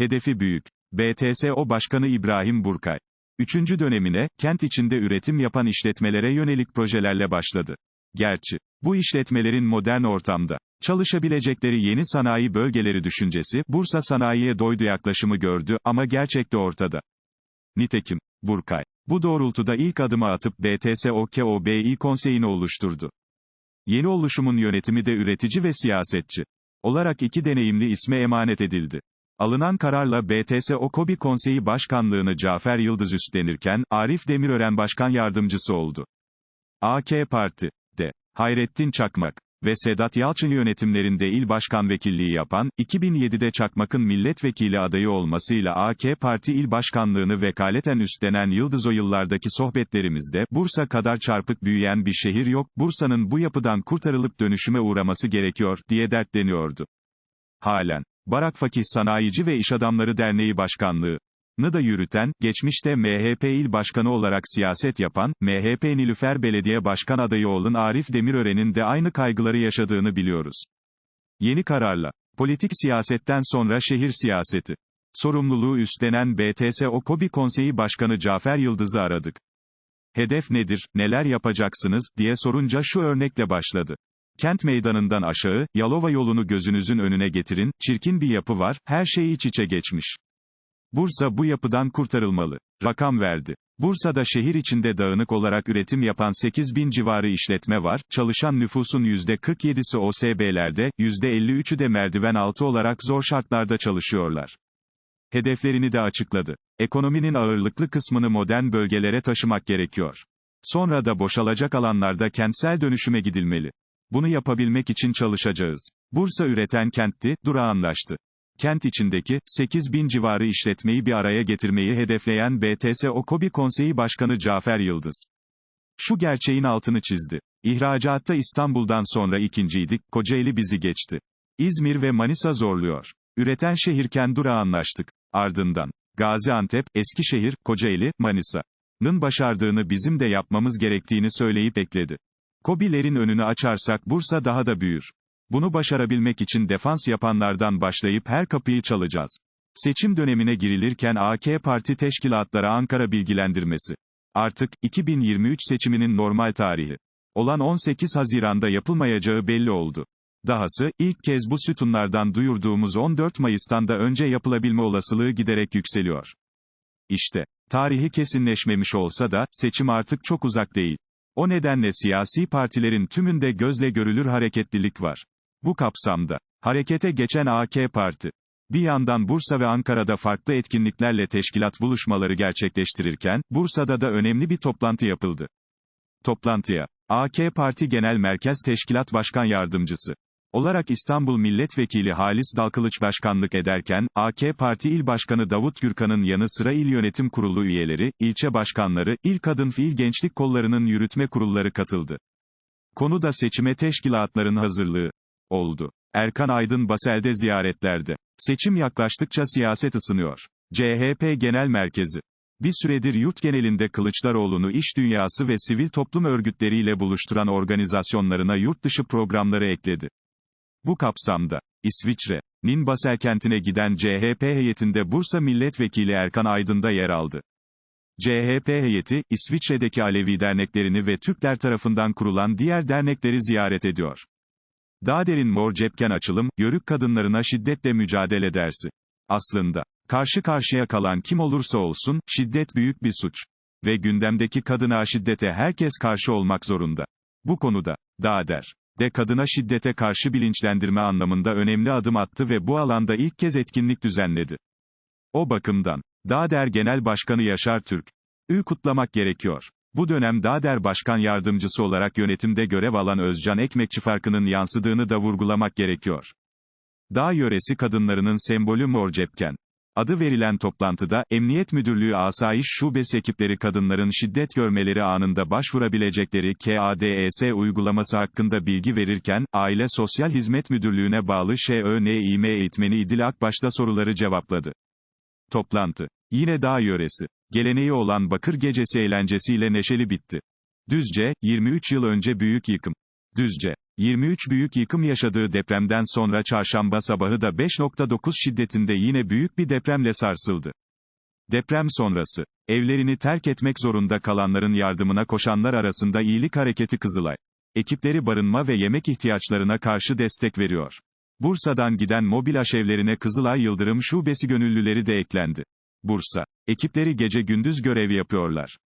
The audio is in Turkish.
Hedefi büyük. BTSO Başkanı İbrahim Burkay. Üçüncü dönemine, kent içinde üretim yapan işletmelere yönelik projelerle başladı. Gerçi, bu işletmelerin modern ortamda, çalışabilecekleri yeni sanayi bölgeleri düşüncesi, Bursa sanayiye doydu yaklaşımı gördü ama gerçekte ortada. Nitekim, Burkay, bu doğrultuda ilk adımı atıp BTSOKOBİ konseyini oluşturdu. Yeni oluşumun yönetimi de üretici ve siyasetçi olarak iki deneyimli isme emanet edildi. Alınan kararla BTS Okobi Konseyi Başkanlığını Cafer Yıldız üstlenirken, Arif Demirören Başkan Yardımcısı oldu. AK Parti, de, Hayrettin Çakmak ve Sedat Yalçın yönetimlerinde il başkan vekilliği yapan, 2007'de Çakmak'ın milletvekili adayı olmasıyla AK Parti il başkanlığını vekaleten üstlenen Yıldız o yıllardaki sohbetlerimizde, Bursa kadar çarpık büyüyen bir şehir yok, Bursa'nın bu yapıdan kurtarılıp dönüşüme uğraması gerekiyor, diye dertleniyordu. Halen, Barak Fakih Sanayici ve İş Adamları Derneği Başkanlığı, da yürüten, geçmişte MHP il başkanı olarak siyaset yapan, MHP Nilüfer Belediye Başkan adayı olan Arif Demirören'in de aynı kaygıları yaşadığını biliyoruz. Yeni kararla, politik siyasetten sonra şehir siyaseti, sorumluluğu üstlenen BTS Okobi Konseyi Başkanı Cafer Yıldız'ı aradık. Hedef nedir, neler yapacaksınız, diye sorunca şu örnekle başladı. Kent meydanından aşağı, Yalova yolunu gözünüzün önüne getirin, çirkin bir yapı var, her şey iç içe geçmiş. Bursa bu yapıdan kurtarılmalı. Rakam verdi. Bursa'da şehir içinde dağınık olarak üretim yapan 8 bin civarı işletme var, çalışan nüfusun %47'si OSB'lerde, %53'ü de merdiven altı olarak zor şartlarda çalışıyorlar. Hedeflerini de açıkladı. Ekonominin ağırlıklı kısmını modern bölgelere taşımak gerekiyor. Sonra da boşalacak alanlarda kentsel dönüşüme gidilmeli. Bunu yapabilmek için çalışacağız. Bursa üreten kentti, durağanlaştı kent içindeki, 8 bin civarı işletmeyi bir araya getirmeyi hedefleyen BTS Okobi Konseyi Başkanı Cafer Yıldız. Şu gerçeğin altını çizdi. İhracatta İstanbul'dan sonra ikinciydik, Kocaeli bizi geçti. İzmir ve Manisa zorluyor. Üreten şehirken durağanlaştık. Ardından, Gaziantep, Eskişehir, Kocaeli, Manisa'nın başardığını bizim de yapmamız gerektiğini söyleyip ekledi. Kobilerin önünü açarsak Bursa daha da büyür. Bunu başarabilmek için defans yapanlardan başlayıp her kapıyı çalacağız. Seçim dönemine girilirken AK Parti teşkilatlara Ankara bilgilendirmesi. Artık, 2023 seçiminin normal tarihi. Olan 18 Haziran'da yapılmayacağı belli oldu. Dahası, ilk kez bu sütunlardan duyurduğumuz 14 Mayıs'tan da önce yapılabilme olasılığı giderek yükseliyor. İşte, tarihi kesinleşmemiş olsa da, seçim artık çok uzak değil. O nedenle siyasi partilerin tümünde gözle görülür hareketlilik var. Bu kapsamda, harekete geçen AK Parti, bir yandan Bursa ve Ankara'da farklı etkinliklerle teşkilat buluşmaları gerçekleştirirken, Bursa'da da önemli bir toplantı yapıldı. Toplantıya, AK Parti Genel Merkez Teşkilat Başkan Yardımcısı olarak İstanbul Milletvekili Halis Dalkılıç başkanlık ederken, AK Parti İl Başkanı Davut Gürkan'ın yanı sıra İl Yönetim Kurulu üyeleri, ilçe başkanları, İl Kadın Fiil Gençlik Kollarının yürütme kurulları katıldı. Konu da seçime teşkilatların hazırlığı oldu. Erkan Aydın Basel'de ziyaretlerde. Seçim yaklaştıkça siyaset ısınıyor. CHP Genel Merkezi. Bir süredir yurt genelinde Kılıçdaroğlu'nu iş dünyası ve sivil toplum örgütleriyle buluşturan organizasyonlarına yurt dışı programları ekledi. Bu kapsamda, İsviçre'nin Basel kentine giden CHP heyetinde Bursa Milletvekili Erkan Aydın da yer aldı. CHP heyeti, İsviçre'deki Alevi derneklerini ve Türkler tarafından kurulan diğer dernekleri ziyaret ediyor. Daha derin mor cepken açılım, yörük kadınlarına şiddetle mücadele dersi. Aslında, karşı karşıya kalan kim olursa olsun, şiddet büyük bir suç. Ve gündemdeki kadına şiddete herkes karşı olmak zorunda. Bu konuda, daha der de kadına şiddete karşı bilinçlendirme anlamında önemli adım attı ve bu alanda ilk kez etkinlik düzenledi. O bakımdan, Dağder Genel Başkanı Yaşar Türk, ü kutlamak gerekiyor. Bu dönem Dağder Başkan Yardımcısı olarak yönetimde görev alan Özcan Ekmekçi farkının yansıdığını da vurgulamak gerekiyor. Dağ yöresi kadınlarının sembolü mor cepken. Adı verilen toplantıda, Emniyet Müdürlüğü Asayiş Şubesi ekipleri kadınların şiddet görmeleri anında başvurabilecekleri KADES uygulaması hakkında bilgi verirken, Aile Sosyal Hizmet Müdürlüğü'ne bağlı ŞÖNİM eğitmeni İdil Akbaş da soruları cevapladı. Toplantı. Yine dağ yöresi. Geleneği olan Bakır Gecesi eğlencesiyle neşeli bitti. Düzce, 23 yıl önce büyük yıkım. Düzce. 23 büyük yıkım yaşadığı depremden sonra çarşamba sabahı da 5.9 şiddetinde yine büyük bir depremle sarsıldı. Deprem sonrası, evlerini terk etmek zorunda kalanların yardımına koşanlar arasında iyilik hareketi Kızılay. Ekipleri barınma ve yemek ihtiyaçlarına karşı destek veriyor. Bursa'dan giden mobil aşevlerine Kızılay Yıldırım Şubesi gönüllüleri de eklendi. Bursa. Ekipleri gece gündüz görev yapıyorlar.